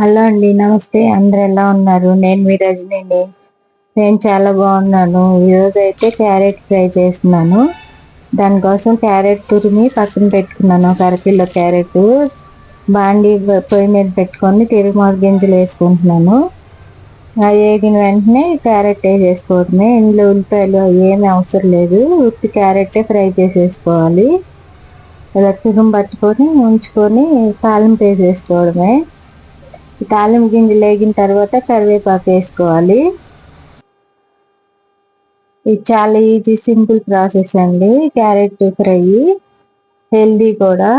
Hello అండి నమస్తే. అందరు ఎలా ఉన్నారు? నేను మీ రజనీని. నేను చాలా బాగున్నాను. ఈరోజు అయితే క్యారెట్ ఫ్రై చేస్తున్నాను. దానికోసం క్యారెట్ తురిమి పక్కన పెట్టుకున్నాను. ఒక అరకిలో క్యారెట్ బాండి పొయ్యి మీద పెట్టుకొని తిరుమల గింజలు వేసుకుంటున్నాను. అవి వేగిన వెంటనే క్యారెట్ వేసేసుకోవడమే. ఇందులో ఉల్లిపాయలు ఏమి అవసరం లేదు. ఉత్తి క్యారెట్ ఫ్రై చేసేసుకోవాలి. ఇలా తిరుము పట్టుకొని ఉంచుకొని తాలింపు వేసేసుకోవడమే. తాలింపు గింజలు వేగిన తర్వాత కరివేపాకు వేసుకోవాలి. ఇది చాలా ఈజీ సింపుల్ ప్రాసెస్ అండి. క్యారెట్ ఫ్రై హెల్దీ కూడా.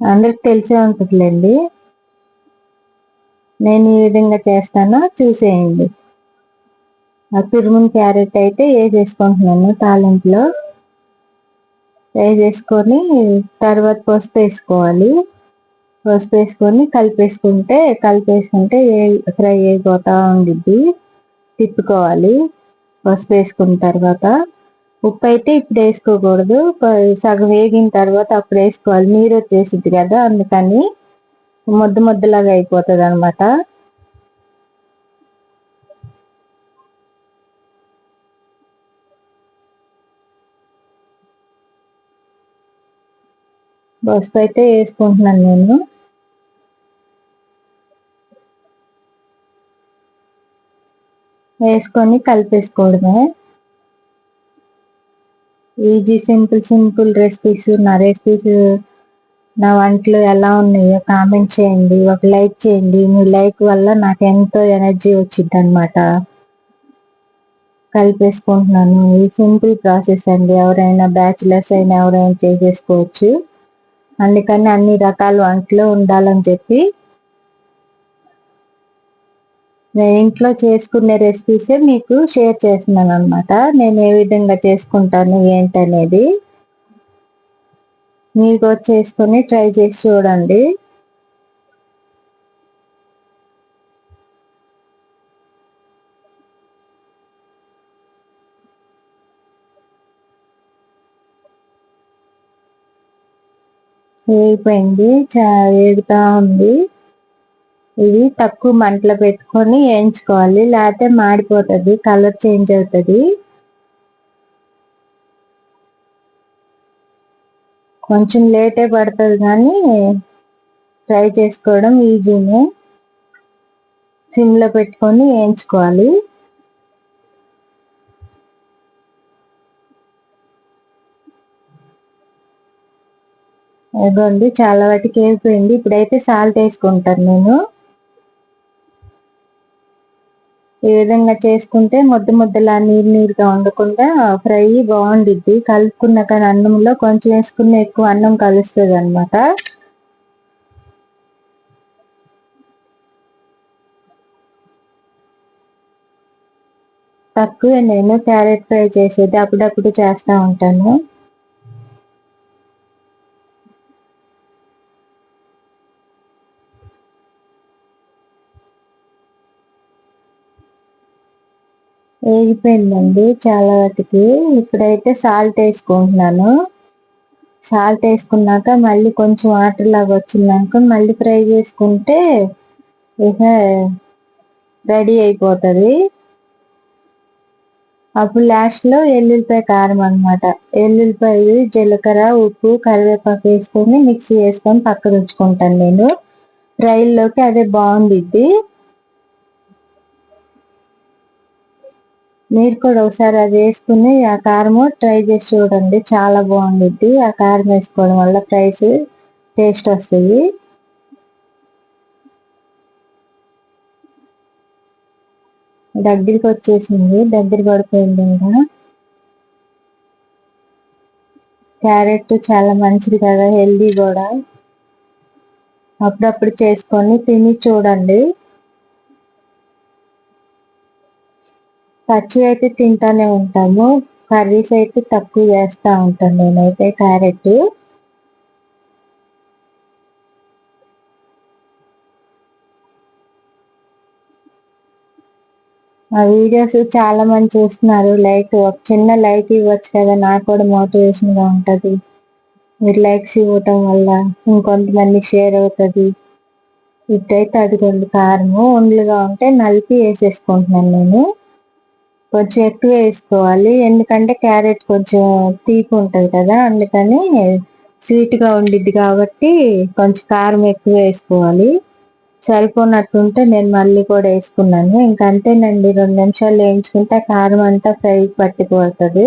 అందరికి తెలిసే ఉంటుందిలేండి. నేను ఈ విధంగా చేస్తానో. చూసేయండి. ఆ తురుముని క్యారెట్ అయితే వేసేసుకుంటున్నాను తాలింపులో. వేసేసుకొని తర్వాత పసుపు వేసుకోవాలి. పసుపు వేసుకొని కలిపేసుకుంటే కలిపేసుకుంటే ఫ్రై అయిపోతా ఉండిద్ది తిప్పుకోవాలి. పసుపు వేసుకున్న తర్వాత ఉప్పు అయితే ఇప్పుడు వేసుకోకూడదు. సగం వేగిన తర్వాత అప్పుడు వేసుకోవాలి. నీరు వచ్చేసింది కదా అందుకని ముద్ద ముద్దలాగా అయిపోతుంది అనమాట పసుపు అయితే వేసుకుంటున్నాను నేను. వేసుకొని కలిపేసుకోవడమే. ఈజీ సింపుల్ సింపుల్ రెసిపీస్ నా రెసిపీస్ నా వంటలు ఎలా ఉన్నాయో కామెంట్ చేయండి. ఒక లైక్ చేయండి. మీ లైక్ వల్ల నాకు ఎంతో ఎనర్జీ వచ్చింది అనమాట కలిపేసుకుంటున్నాను. ఈ సింపుల్ ప్రాసెస్ అండి. ఎవరైనా బ్యాచిలర్స్ అయినా ఎవరైనా చేసేసుకోవచ్చు. అందుకని అన్ని రకాల వంటలు ఉండాలని చెప్పి ఇంట్లో చేసుకునే రెసిపీసే మీకు షేర్ చేస్తున్నాను అనమాట నేను ఏ విధంగా చేసుకుంటాను ఏంటనేది మీకు చేసుకొని ట్రై చేసి చూడండి. వేగిపోయింది చా వేగుతా ఉంది. ఇది తక్కువ మంటలో పెట్టుకొని వేయించుకోవాలి. లేకపోతే మాడిపోతుంది కలర్ చేంజ్ అవుతుంది. కొంచెం లేటే పడుతుంది కానీ ఫ్రై చేసుకోవడం ఈజీనే. సిమ్లో పెట్టుకొని వేయించుకోవాలి. ఇదిగోండి చాలా వాటికి వేగిపోయింది. ఇప్పుడైతే సాల్ట్ వేసుకుంటాను నేను. ఈ విధంగా చేసుకుంటే ముద్ద ముద్దలా నీరు నీరుగా ఉండకుండా ఫ్రై బాగుండిద్ది. కలుపుకున్న కానీ అన్నంలో కొంచెం వేసుకున్న ఎక్కువ అన్నం కలుస్తుంది అనమాట తక్కువే నేను క్యారెట్ ఫ్రై చేసేది. అప్పుడప్పుడు చేస్తూ ఉంటాను. వేగిపోయిందండి చాలా వాటికి. ఇప్పుడైతే సాల్ట్ వేసుకుంటున్నాను. సాల్ట్ వేసుకున్నాక మళ్ళీ కొంచెం వాటర్ లాగా వచ్చిందనుకో మళ్ళీ ఫ్రై చేసుకుంటే ఇక రెడీ అయిపోతుంది. అప్పుడు లాస్ట్లో ఎల్లుల్లిపాయ కారం అనమాట ఎల్లుల్లిపాయ జీలకర్ర ఉప్పు కరివేపాకు వేసుకొని మిక్సీ వేసుకొని పక్కన ఉంచుకుంటాను నేను. ఫ్రైల్లోకి అదే బాగుండిద్ది. మీరు కూడా ఒకసారి అది వేసుకుని ఆ కారము ట్రై చేసి చూడండి. చాలా బాగుండిద్ది. ఆ కారం వేసుకోవడం వల్ల ప్రైస్ టేస్ట్ వస్తుంది. దగ్గరికి వచ్చేసింది. దగ్గర పడిపోయింది ఇంకా క్యారెట్ చాలా మంచిది కదా హెల్దీ కూడా. అప్పుడప్పుడు చేసుకొని తిని చూడండి. పచ్చి అయితే తింటానే ఉంటాము కర్రీస్ అయితే తక్కువ చేస్తూ ఉంటాను నేనైతే క్యారెట్. ఆ వీడియోస్ చాలా మంది చూస్తున్నారు లైక్ ఒక చిన్న లైక్ ఇవ్వచ్చు కదా నాకు కూడా మోటివేషన్గా ఉంటది. మీరు లైక్స్ ఇవ్వటం వల్ల ఇంకొంతమంది షేర్ అవుతుంది. ఇప్పుడైతే అది రెండు కారము ఒండ్లుగా ఉంటే నలిపి వేసేసుకుంటున్నాను నేను. కొంచెం ఎక్కువ వేసుకోవాలి. ఎందుకంటే క్యారెట్ కొంచెం తీపి ఉంటుంది కదా అందుకని స్వీట్గా ఉండిద్ది కాబట్టి కొంచెం కారం ఎక్కువ వేసుకోవాలి. సరిపోనట్టుంటే నేను మళ్ళీ కూడా వేసుకున్నాను. ఇంకా అంతేనండి రెండు నిమిషాలు వేయించుకుంటే కారం అంతా ఫ్రై పట్టిపోతుంది.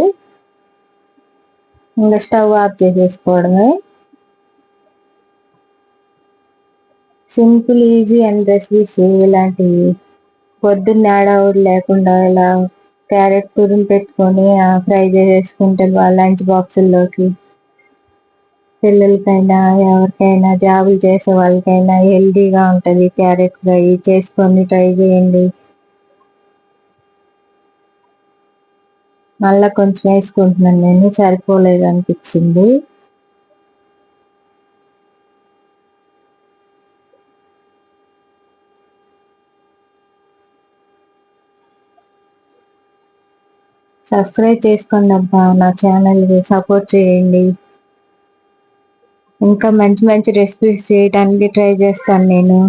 ఇంకా స్టవ్ ఆఫ్ చేసేసుకోవడమే. సింపుల్ ఈజీ అండ్ రెసిపీస్ ఇలాంటివి. పొద్దున్న ఆడవుడు లేకుండా ఇలా క్యారెట్ తురిమి పెట్టుకొని ఫ్రై చేసేసుకుంటే లంచ్ బాక్సుల్లోకి. పిల్లలకైనా ఎవరికైనా జాబులు చేసే వాళ్ళకైనా హెల్దీగా ఉంటుంది క్యారెట్ ఫ్రై. చేసుకొని ట్రై చేయండి. మళ్ళీ కొంచెం వేసుకుంటున్నాను నేను సరిపోలేదు అనిపించింది సబ్స్క్రైబ్ చేసుకోండి అబ్బా నా ఛానల్కి సపోర్ట్ చేయండి. ఇంకా మంచి మంచి రెసిపీస్ చేయడానికి ట్రై చేస్తాను నేను.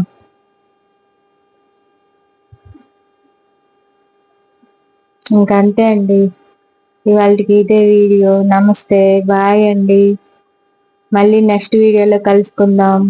ఇంకా అంతే అండి. ఇవాళకి ఇదే వీడియో నమస్తే బాయ్ అండి. మళ్ళీ నెక్స్ట్ వీడియోలో కలుసుకుందాం.